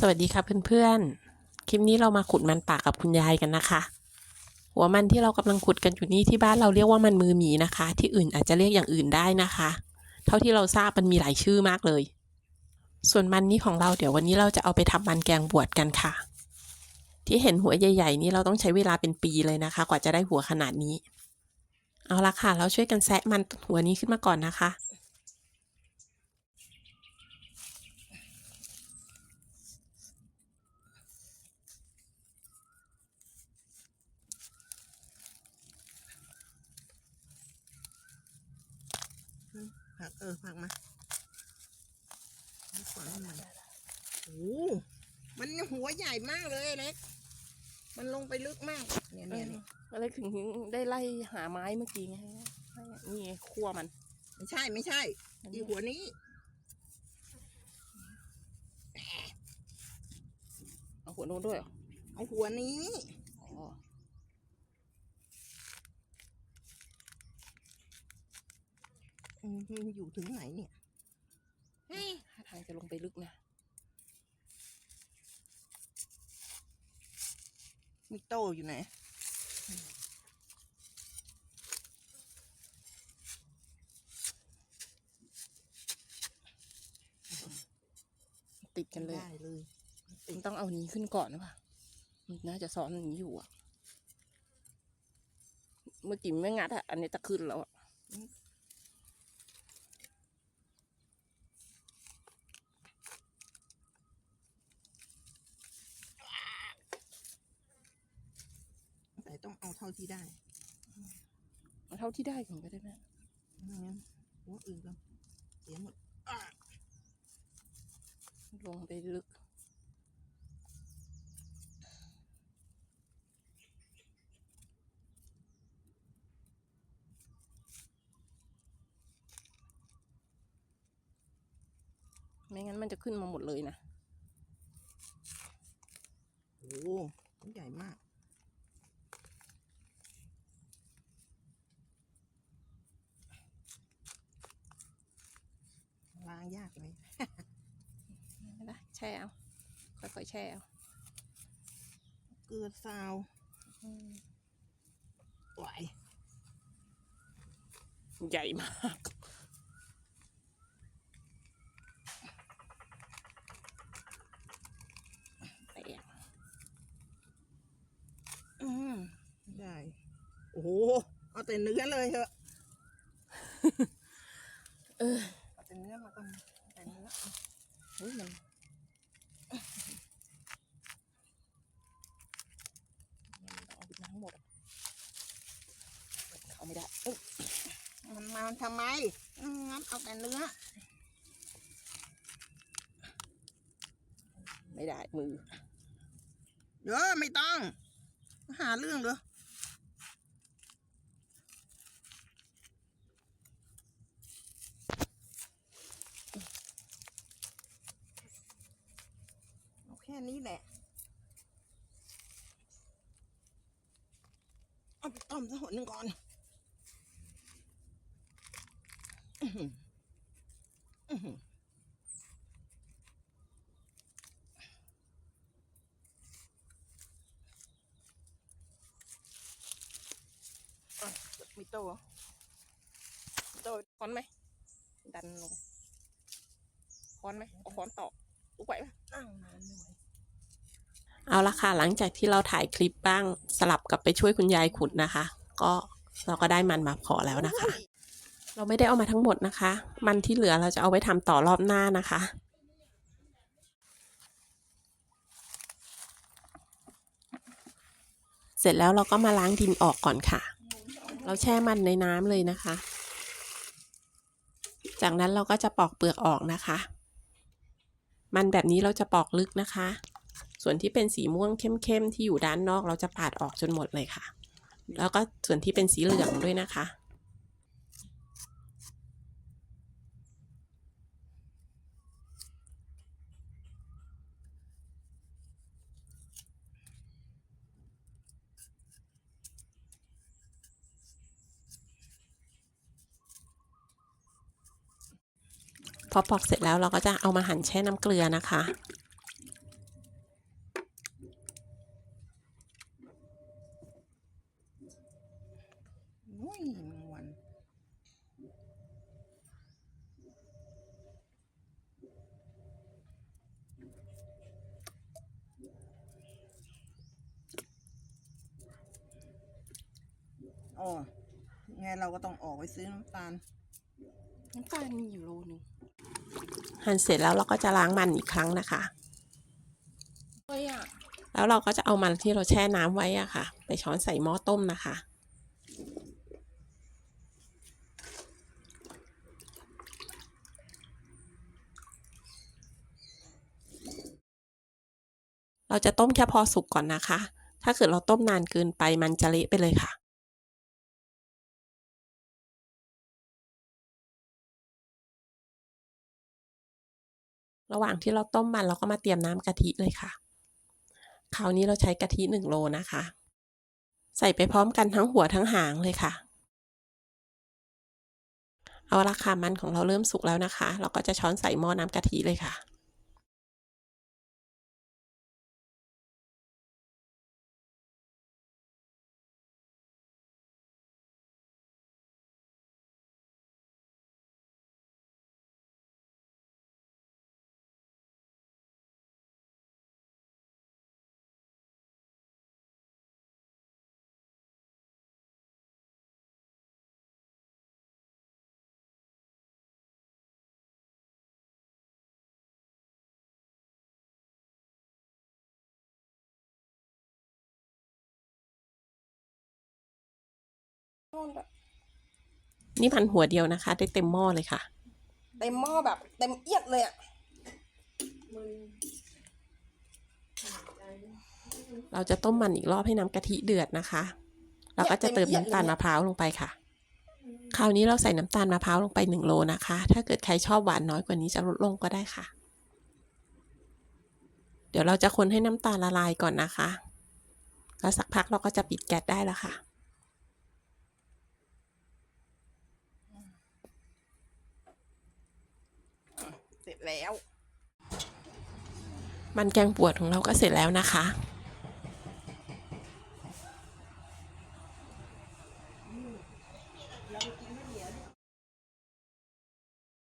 สวัสดีค่ะเพื่อนๆ คลิปนี้เรามาขุดมันป่ากับคุณยายกันนะคะ หัวมันที่เรากำลังขุดกันอยู่นี่ที่บ้านเราเรียกว่ามันมือหมีนะคะ ที่อื่นอาจจะเรียกอย่างอื่นได้นะคะ เท่าที่เราทราบมันมีหลายชื่อมากเลย ส่วนมันนี้ของเราเดี๋ยววันนี้เราจะเอาไปทำมันแกงบวชกันค่ะ ที่เห็นหัวใหญ่ ๆ นี่เราต้องใช้เวลาเป็นปีเลยนะคะ กว่าจะได้หัวขนาดนี้ เอาละค่ะ เราช่วยกันแซะมันหัวนี้ขึ้นมาก่อนนะคะ ผักเออผักมาเอาก่อนให้มันโอ้โหมันหัวใหญ่มากเลยเล็ก มันลงไปลึกมาก เนี่ยเนี่ยเนี่ยอะไรถึงได้ไล่หาไม้เมื่อกี้ไงนี่ไงคั่วมัน ไม่ใช่ไม่ใช่อีหัวนี้เอาหัวโน้นด้วยเหรอเอาหัวนี้อ๋ออืมมันอยู่ถึงไหนเนี่ยเฮ้ยท่าทางจะลงไปลึกนะ มีโตอยู่ไหนติดกันเลย ได้เลยมันต้องเอานี้ขึ้นก่อนหรือเปล่ามันน่าจะซ้อนอันนี้อยู่อะ เมื่อกี้ไม่งัดอะ อันนี้จะขึ้นแล้วอะ แต่ต้องเอาเท่าที่ได้เอาเท่าที่ได้ก่อนก็ได้แม่ไม่งั้นหัวอื่นก็เสียหมดลงไปลึกไม่งั้นมันจะขึ้นมาหมดเลยนะ โอ้โหมันใหญ่มาก ล้าง ยากไหมไม่ได้แช่เอา ค่อยๆแช่เอา เกลือซาวไหวใหญ่มากแตกอืมได้ โอ้โห เอาแต่เนื้อเลยเถอะ เออ เอาแต่เนื้อมาก่อนเอาแต่เนื้อเฮ้ยมันมันต้องเอาไปทั้งหมดอะเขาไม่ได้เอ้ยมันมาทำไมอืมงั้นเอาแต่เนื้อ ไม่ได้มือเดี๋ยวไม่ต้อง หาเรื่องเหรอเอา แค่นี้แหละเอาไปต้มสักหนหนึ่งก่อนอืออือมีโตโตค้อนไหม ดันลงค้อนไหมเอาค้อนตอกลูกไหวปะนั่งนานไม่ไหว เอาละค่ะ หลังจากที่เราถ่ายคลิปบ้างสลับกับไปช่วยคุณยายขุดนะคะ ก็เราก็ได้มันมาพอแล้วนะคะ เราไม่ได้เอามาทั้งหมดนะคะ มันที่เหลือเราจะเอาไว้ทำต่อรอบหน้านะคะเสร็จแล้วเราก็มาล้างดินออกก่อนค่ะ เราแช่มันในน้ำเลยนะคะ จากนั้นเราก็จะปอกเปลือกออกนะคะ มันแบบนี้เราจะปอกลึกนะคะ ส่วนที่เป็นสีม่วงเข้มๆที่อยู่ด้านนอกเราจะปาดออกจนหมดเลยค่ะ แล้วก็ส่วนที่เป็นสีเหลืองด้วยนะคะพอปอกเสร็จแล้วเราก็จะเอามาหั่นแช่น้ำเกลือนะคะ อ๋อไงเราก็ต้องออกไปซื้อน้ำตาล น้ำตาลมีอยู่โลนึงหั่นเสร็จแล้วเราก็จะล้างมันอีกครั้งนะคะ เฮ้ยอะแล้วเราก็จะเอามันที่เราแช่น้ำไว้อะค่ะ ไปช้อนใส่หม้อต้มนะคะ เราจะต้มแค่พอสุกก่อนนะคะ ถ้าเกิดเราต้มนานเกินไปมันจะเละไปเลยค่ะ ระหว่างที่เราต้มมันเราก็มาเตรียมน้ำกะทิเลยค่ะ คราวนี้เราใช้กะทิหนึ่งโลนะคะ ใส่ไปพร้อมกันทั้งหัวทั้งหางเลยค่ะ เอาละค่ะมันของเราเริ่มสุกแล้วนะคะ เราก็จะช้อนใส่หม้อน้ำกะทิเลยค่ะ นี่มันหัวเดียวนะคะ ได้เต็มหม้อเลยค่ะ เต็มหม้อแบบ เต็มเอียดเลยอะเราจะต้มมันอีกรอบให้น้ำกะทิเดือดนะคะ เราก็จะเติมน้ำตาลมะพร้าวลงไปค่ะ คราวนี้เราใส่น้ำตาลมะพร้าวลงไปหนึ่งโลนะคะ ถ้าเกิดใครชอบหวานน้อยกว่านี้จะลดลงก็ได้ค่ะ เดี๋ยวเราจะคนให้น้ำตาลละลายก่อนนะคะ แล้วสักพักเราก็จะปิดแก๊สได้แล้วค่ะ เสร็จ แล้ว มันแกงปวดของเราก็เสร็จแล้วนะคะ